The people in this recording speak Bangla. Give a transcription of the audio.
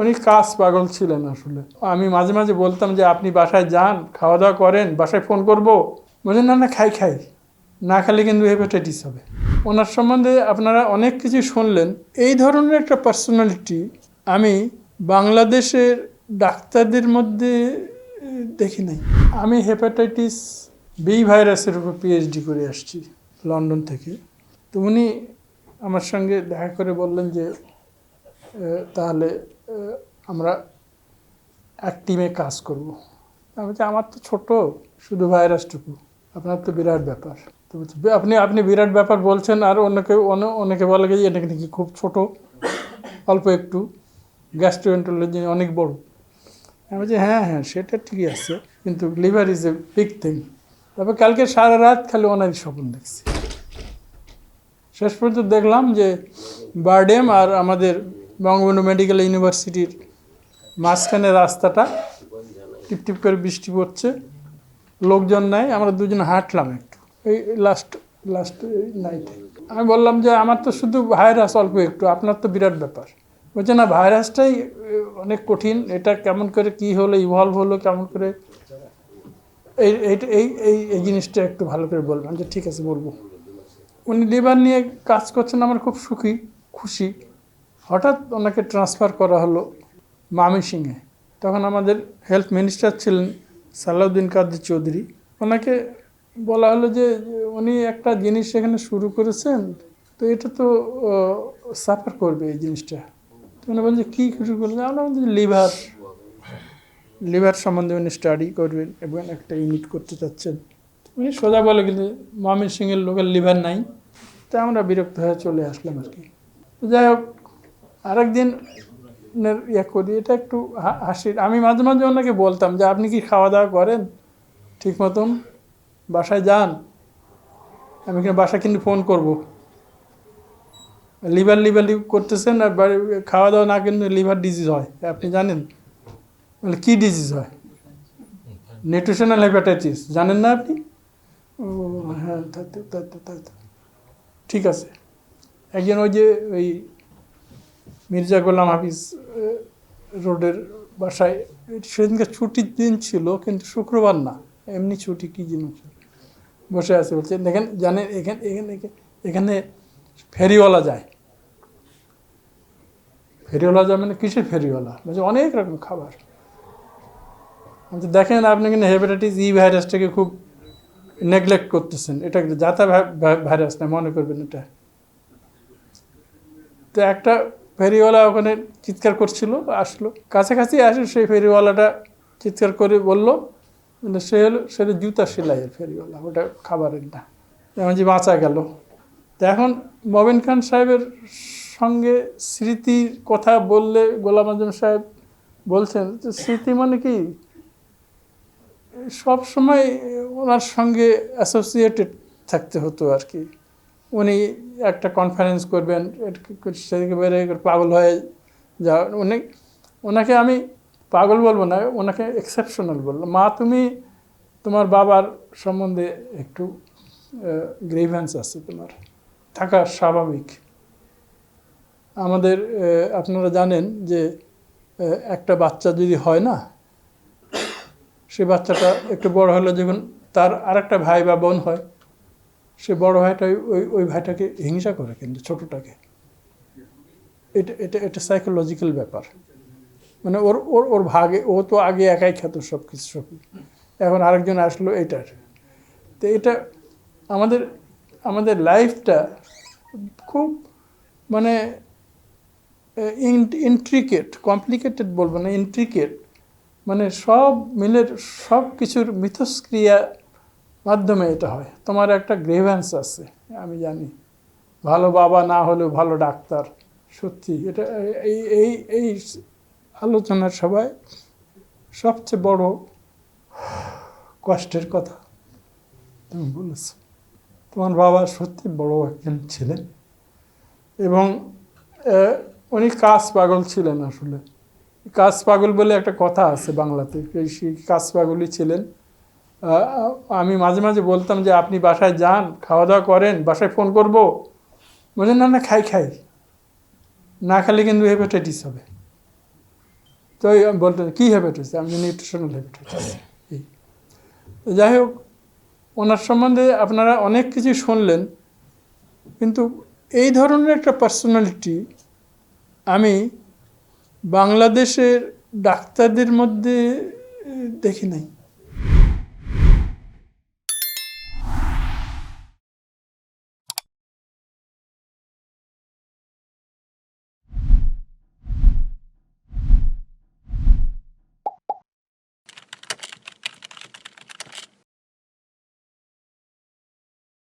উনি কাজ পাগল ছিলেন আসলে। আমি মাঝে মাঝে বলতাম যে, আপনি বাসায় যান খাওয়া দাওয়া করেন, বাসায় ফোন করব। বলছেন না না, খাই খাই। না খেলে কিন্তু হেপাটাইটিস হবে। ওনার সম্বন্ধে আপনারা অনেক কিছু শুনলেন। এই ধরনের একটা পার্সোনালিটি আমি বাংলাদেশের ডাক্তারদের মধ্যে দেখি নাই। আমি হেপাটাইটিস বি ভাইরাসের উপর পিএইচডি করে আসছি লন্ডন থেকে। তো উনি আমার সঙ্গে দেখা করে বললেন যে তাহলে আমরা এক টিমে কাজ করব। আমি বলছি, আমার তো ছোট, শুধু ভাইরাসটুকু। আপনার তো বিরাট ব্যাপার। তো আপনি আপনি বিরাট ব্যাপার বলছেন, আর অনেকে অনে- অনেকে বলে যে এটা নাকি খুব ছোট, অল্প একটু। গ্যাস্ট্রোএন্টোলজি অনেক বড়। আমি বলছি হ্যাঁ হ্যাঁ সেটা ঠিকই আছে, কিন্তু liver is a big thing তারপর কালকে সারা রাত খালি ওনারই স্বপ্ন দেখছি। শেষ পর্যন্ত দেখলাম যে বারডেম আর আমাদের বঙ্গবন্ধু মেডিকেল ইউনিভার্সিটির মাঝখানে রাস্তাটা টিপ টিপ করে বৃষ্টি পড়ছে, লোকজন নাই, আমরা দুজন হাঁটলাম একটু। এই লাস্ট লাস্ট নাইটে আমি বললাম যে, আমার তো শুধু ভাইরাস অল্প একটু, আপনার তো বিরাট ব্যাপার। বলছে, না ভাইরাসটাই অনেক কঠিন, এটা কেমন করে, কি হলো ইভলভ হলো, কেমন করে? এই, এই- এই এই এই জিনিসটা একটু ভালো করে বলবেন যে, ঠিক আছে, বলব। উনি লিভার নিয়ে কাজ করছেন, আমার খুব সুখী, খুশি। হঠাৎ ওনাকে ট্রান্সফার করা হলো মামি সিংয়ে তখন আমাদের হেলথ মিনিস্টার ছিলেন সালাউদ্দিন কাদের চৌধুরী। ওনাকে বলা হলো যে, উনি একটা জিনিস এখানে শুরু করেছেন, তো এটা তো সাফার করবে এই জিনিসটা। তো উনি বলছে কী শুরু করলেন আমরা লিভার লিভার সম্বন্ধে উনি স্টাডি করবেন এবং একটা ইউনিট করতে চাচ্ছেন। উনি সোজা বলে গেলে সিংয়ের লোকের লিভার নাই। তা আমরা বিরক্ত হয়ে চলে আসলাম আর কি। যাই হোক আরেকদিন ইয়ে করি, এটা একটু হাসির। আমি মাঝে মাঝে ওনাকে বলতাম যে, আপনি কি খাওয়া দাওয়া করেন? ঠিক মতন? বাসায় যান? আমি কিন্তু বাসায় কিন্তু ফোন করব। লিভার লিভার লিভ করতেছেন আর খাওয়া দাওয়া না কিন্তু লিভার ডিজিজ হয়। আপনি জানেন? বলে কী ডিজিজ হয়? Nutritional hepatitis. জানেন না আপনি? হ্যাঁ। ঠিক আছে। একজন ওই যে, ওই মির্জা গোলাম হাফিজ রোডের বাসায়, সেদিনকে ছুটির দিন ছিল, কিন্তু শুক্রবার না। এমনি ছুটি, কী জিনিস বসে আছে, বলছে, দেখেন, জানেন, এখানে এখানে এখানে ফেরিওয়ালা যায়। ফেরিওয়ালা যায় মানে কিসের ফেরিওয়ালা? বলছে, অনেক রকম খাবার। বলছে, দেখেন, আপনি কিন্তু হেপাটাইটিস ই ভাইরাসটাকে খুব নেগলেক্ট করতেছেন। এটা যাতা ভাইরাস না, মনে করবেন এটা। তো একটা ফেরিওয়ালা ওখানে চিৎকার করছিল, আসলো। কাছাকাছি আসে সেই ফেরিওয়ালাটা চিৎকার করে বলল মানে সে হলো সেটা জুতা সেলাইয়ের ফেরিওয়ালা, ওটা খাবারের না। যেমন যে বাঁচা গেল। এখন মবিন খান সাহেবের সঙ্গে স্মৃতির কথা বললে গোলাম আজম সাহেব বলছেন স্মৃতি মানে কি? সব সময় ওনার সঙ্গে অ্যাসোসিয়েটেড থাকতে হতো আর কি। উনি একটা কনফারেন্স করবেন, সেদিকে বেড়ে পাগল হয়ে যা, উনি ওনাকে আমি পাগল বলব না ওনাকে এক্সেপশনাল বলব মা, তুমি তোমার বাবার সম্বন্ধে একটু গ্রেভেন্স আছে তোমার, থাকা স্বাভাবিক। আমাদের আপনারা জানেন যে একটা বাচ্চা যদি হয় না, সে বাচ্চাটা একটু বড় হলে যখন তার আরেকটা ভাই বা বোন হয় সে বড় ভাইটা ওই ওই ভাইটাকে হিংসা করে কিন্তু, ছোটটাকে। এটা এটা এটা সাইকোলজিক্যাল ব্যাপার। মানে ওর ওর ওর ভাগে, ও তো আগে একাই খেত সব কিছু সব এখন আরেকজন আসলো এটার। তো এটা আমাদের আমাদের লাইফটা খুব মানে ইন্ট্রিকেট কমপ্লিকেটেড বলব না ইন্ট্রিকেট মানে সব মিলের সব কিছুর মিথস্ক্রিয়া মাধ্যমে এটা হয়। তোমার একটা গ্রেভেন্স আছে, আমি জানি। ভালো বাবা না হলেও ভালো ডাক্তার, সত্যি। এটা, এই এই এই আলোচনার সবাই সবচেয়ে বড় কষ্টের কথা তুমি বলেছ। তোমার বাবা সত্যি বড় একজন ছিলেন এবং উনি কাজ পাগল ছিলেন আসলে। কাজ পাগল বলে একটা কথা আছে বাংলাতে সেই কাজ পাগলই ছিলেন। আমি মাঝে মাঝে বলতাম যে আপনি বাসায় যান, খাওয়া দাওয়া করেন, বাসায় ফোন করব। বলছেন না না, খাই খাই। না খেলে কিন্তু হেপাটাইটিস হবে। তো বলতেন কী হ্যাবিটাইটিস আমি নিউট্রিশনাল হ্যাবিটাইটিস এই। যাই হোক, ওনার সম্বন্ধে আপনারা অনেক কিছু শুনলেন, কিন্তু এই ধরনের একটা পার্সোনালিটি আমি বাংলাদেশের ডাক্তারদের মধ্যে দেখি নাই।